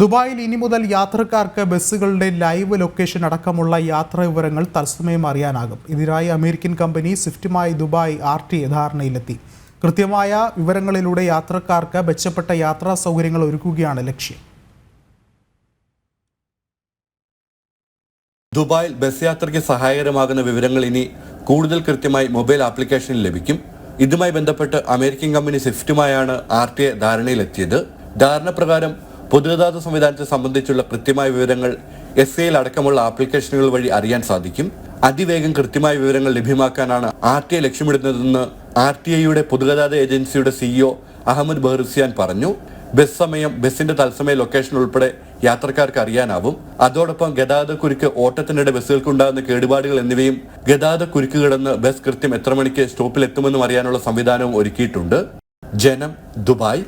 ദുബായിൽ ഇനി മുതൽ യാത്രക്കാർക്ക് ബസ്സുകളുടെ ലൈവ് ലൊക്കേഷൻ അടക്കമുള്ള യാത്രാ വിവരങ്ങൾ തത്സമയം അറിയാനാകും. ഇതിനായി അമേരിക്കൻ കമ്പനി സ്വിഫ്റ്റുമായി ദുബായ് ആർ ടി ധാരണയിലെത്തി. കൃത്യമായ വിവരങ്ങളിലൂടെ യാത്രക്കാർക്ക് മെച്ചപ്പെട്ട യാത്രാ സൗകര്യങ്ങൾ ഒരുക്കുകയാണ് ലക്ഷ്യം. ദുബായിൽ ബസ് യാത്രയ്ക്ക് സഹായകരമാകുന്ന വിവരങ്ങൾ ഇനി കൂടുതൽ കൃത്യമായി മൊബൈൽ ആപ്ലിക്കേഷനിൽ ലഭിക്കും. ഇതുമായി ബന്ധപ്പെട്ട് അമേരിക്കൻ കമ്പനി സ്വിഫ്റ്റുമായാണ് ആർ ടി എ ധാരണയിലെത്തിയത്. ധാരണ പ്രകാരം പൊതുഗതാഗത സംവിധാനത്തെ സംബന്ധിച്ചുള്ള കൃത്യമായ വിവരങ്ങൾ എസ് എയിൽ അടക്കമുള്ള ആപ്ലിക്കേഷനുകൾ വഴി അറിയാൻ സാധിക്കും. അതിവേഗം കൃത്യമായ വിവരങ്ങൾ ലഭ്യമാക്കാനാണ് ആർ ടി ഐ ലക്ഷ്യമിടുന്നതെന്ന് ആർ ടി ഐയുടെ പൊതുഗതാഗത ഏജൻസിയുടെ സിഇഒ അഹമ്മദ് ബഹ്റുസിയാൻ പറഞ്ഞു. ബസ് സമയം ബസിന്റെ തത്സമയ ലൊക്കേഷൻ ഉൾപ്പെടെ യാത്രക്കാർക്ക് അറിയാനാവും. അതോടൊപ്പം ഗതാഗത കുരുക്ക് ഓട്ടത്തിനിടെ ബസ്സുകൾക്ക് ഉണ്ടാകുന്ന കേടുപാടുകൾ എന്നിവയും ഗതാഗത കുരുക്ക് കിടന്ന് ബസ് കൃത്യം എത്ര മണിക്ക് സ്റ്റോപ്പിൽ എത്തുമെന്നും അറിയാനുള്ള സംവിധാനവും ഒരുക്കിയിട്ടുണ്ട്. ജനം ദുബായ്.